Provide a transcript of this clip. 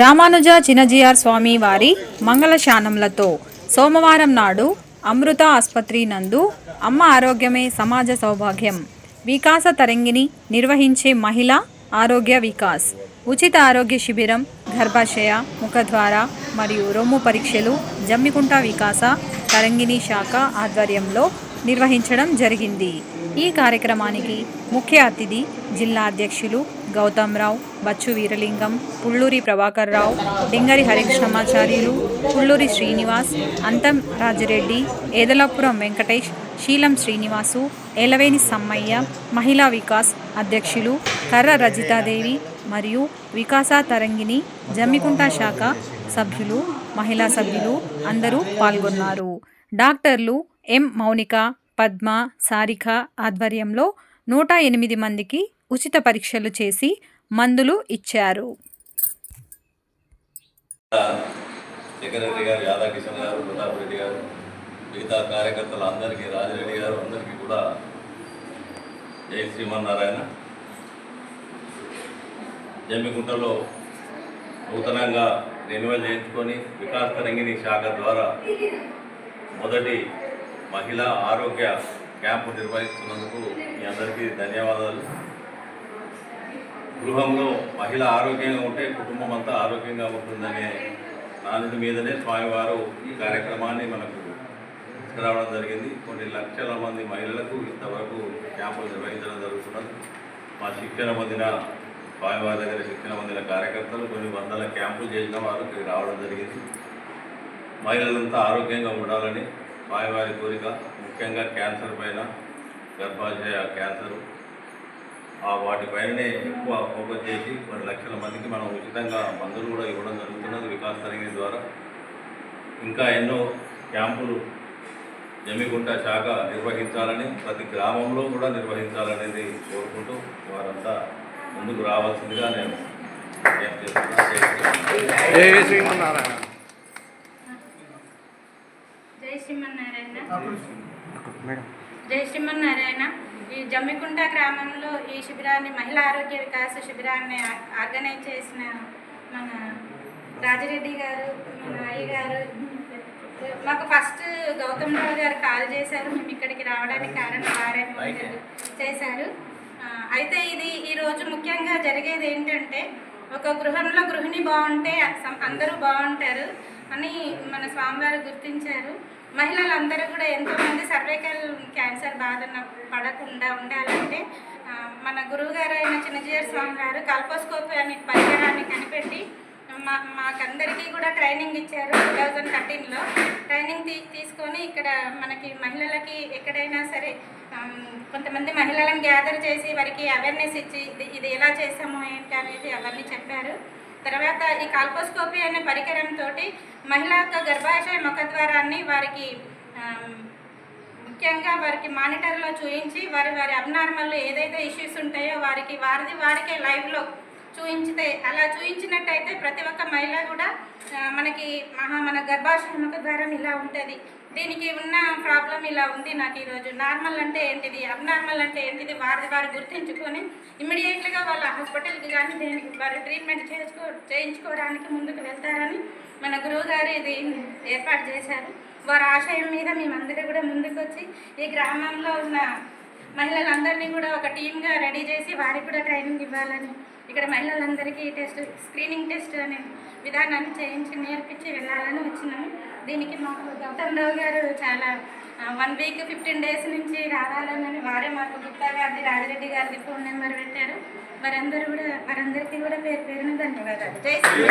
రామానుజ చినజీఆర్ స్వామి వారి మంగళశానంలతో సోమవారం నాడు అమృత ఆసుపత్రి నందు అమ్మ ఆరోగ్యమే సమాజ సౌభాగ్యం. వికాస తరంగిణి నిర్వహించే మహిళా ఆరోగ్య వికాస్. ఉచిత ఆరోగ్య శిబిరం గర్భాశయ ముఖద్వార మరియు రొమ్ము పరీక్షలు జమ్మికుంట వికాస తరంగిణి శాఖ ఆధ్వర్యంలో నిర్వహించడం జరిగింది. ఈ కార్యక్రమానికి ముఖ్య అతిథి జిల్లా అధ్యక్షులు గౌతమ్రావు బచ్చు వీరలింగం పుల్లూరి ప్రభాకర్ రావు డింగరి హరికృష్ణమాచార్యులు పుల్లూరి శ్రీనివాస్ అంతం రాజిరెడ్డి ఏదలాపురం వెంకటేష్ శీలం శ్రీనివాసు ఏలవేని సమ్మయ్య మహిళా వికాస్ అధ్యక్షులు కర్ర రజితాదేవి మరియు వికాస తరంగిణి జమ్మికుంట శాఖ సభ్యులు మహిళా సభ్యులు అందరూ పాల్గొన్నారు. డాక్టర్లు ఎం మౌనిక పద్మ సారిక ఆధ్వర్యంలో నూట ఎనిమిది మందికి ఉచిత పరీక్షలు చేసి మందులు ఇచ్చారు. సెక్రటరీ గారు యాదాకిషన్ గారు ప్రతాప్ రెడ్డి గారు మిగతా కార్యకర్తలు అందరికీ రాజిరెడ్డి గారు అందరికీ కూడా జై శ్రీమన్నారాయణ. జమ్మిగుంటలో నూతనంగా రెన్యువల్ చేయించుకొని వికాస్ తరంగిణి శాఖ ద్వారా మొదటి మహిళా ఆరోగ్య క్యాంపు నిర్వహిస్తున్నందుకు మీ అందరికీ ధన్యవాదాలు. గృహంలో మహిళ ఆరోగ్యంగా ఉంటే కుటుంబం అంతా ఆరోగ్యంగా ఉంటుందనే నానుడి మీదనే స్వామివారు ఈ కార్యక్రమాన్ని మనకు తీసుకురావడం జరిగింది. కొన్ని లక్షల మంది మహిళలకు ఇంతవరకు క్యాంపులు నిర్వహించడం జరుగుతున్నది. మా శిక్షణ పొందిన స్వామివారి దగ్గర శిక్షణ పొందిన కార్యకర్తలు కొన్ని వందల క్యాంపులు చేసిన వారు ఇక్కడికి రావడం జరిగింది. మహిళలంతా ఆరోగ్యంగా ఉండాలని స్వామివారి కోరిక. ముఖ్యంగా క్యాన్సర్ పైన గర్భాశయ క్యాన్సర్. వాటిపైననే ఎక్కువ ఫోకస్ చేసి కొన్ని లక్షల మందికి మనం ఉచితంగా మందులు కూడా ఇవ్వడం జరుగుతున్నది వికాస్ తరంగిణి ద్వారా. ఇంకా ఎన్నో క్యాంపులు జమ్మిగుంట శాఖ నిర్వహించాలని ప్రతి గ్రామంలో కూడా నిర్వహించాలనేది కోరుకుంటూ వారంతా ముందుకు రావాల్సిందిగా నేను. జై శ్రీమన్నారాయణ. జై శ్రీమన్నారాయణ. ఈ జమ్మికుంట గ్రామంలో ఈ శిబిరాన్ని మహిళా ఆరోగ్య వికాస శిబిరాన్ని ఆర్గనైజ్ చేసిన మన రాజిరెడ్డి గారు మన అయ్య గారు మాకు ఫస్ట్ గౌతమ్ రావు గారు కాల్ చేశారు. మేము ఇక్కడికి రావడానికి కారణం వారే చేశారు. అయితే ఇది ఈరోజు ముఖ్యంగా జరిగేది ఏంటంటే ఒక గృహంలో గృహిణి బాగుంటే అందరూ బాగుంటారు అని మన స్వామివారు గుర్తించారు. మహిళలందరూ కూడా ఎంతోమంది సర్వైకల్ క్యాన్సర్ బాధన పడకుండా ఉండాలంటే మన గురువుగారు అయిన చిన్నజీయర్ స్వామి గారు కల్పోస్కోపీ అనే పరికరాన్ని కనిపెట్టి మా మాకందరికీ కూడా ట్రైనింగ్ ఇచ్చారు టూ థౌజండ్ థర్టీన్లో. ట్రైనింగ్ తీ తీసుకొని ఇక్కడ మనకి మహిళలకి ఎక్కడైనా సరే కొంతమంది మహిళలను గ్యాదర్ చేసి వారికి అవేర్నెస్ ఇచ్చి ఇది ఇది ఎలా చేసాము ఏంటి అనేది అవన్నీ చెప్పారు. తర్వాత ఈ కాల్పోస్కోపీ అనే పరికరంతో మహిళ యొక్క గర్భాశయ ముఖద్వారాన్ని వారికి ముఖ్యంగా వారికి మానిటర్లో చూయించి వారి వారి అబ్నార్మల్ ఏదైతే ఇష్యూస్ ఉంటాయో వారికి వారిది వారికే లైవ్లో చూయించితే అలా చూయించినట్టయితే ప్రతి ఒక్క మహిళ కూడా మనకి మహా మన గర్భాశయ ముఖద్వారం ఇలా ఉంటుంది. దీనికి ఉన్న ప్రాబ్లం ఇలా ఉంది నాకు ఈరోజు నార్మల్ అంటే ఏంటిది? అబ్నార్మల్ అంటే ఏంటిది? వారి వారు గుర్తించుకొని ఇమ్మీడియట్గా వాళ్ళ హాస్పిటల్కి కానీ దీనికి వారు ట్రీట్మెంట్ చేసుకో చేయించుకోవడానికి ముందుకు వెళ్తారని మన గురువు గారు ఇది ఏర్పాటు చేశారు. వారి ఆశయం మీద మేమందరూ కూడా ముందుకొచ్చి ఈ గ్రామంలో ఉన్న మహిళలందరినీ కూడా ఒక టీమ్గా రెడీ చేసి వారికి కూడా ట్రైనింగ్ ఇవ్వాలని ఇక్కడ మహిళలందరికీ టెస్ట్ స్క్రీనింగ్ టెస్ట్ అనే విధానాన్ని చేయించి నేర్పించి వెళ్ళాలని వచ్చినాము దీనికి మాకు గౌతమ్ రావు గారు చాలా వన్ వీక్ ఫిఫ్టీన్ డేస్ నుంచి రావాలని వారే మాకు గుప్తా గారిది రాజిరెడ్డి గారిది ఫోన్ నెంబర్ పెట్టారు. వారందరూ కూడా వారందరికీ కూడా పేరు పేరున ధన్యవాదాలు. జై శ్రీ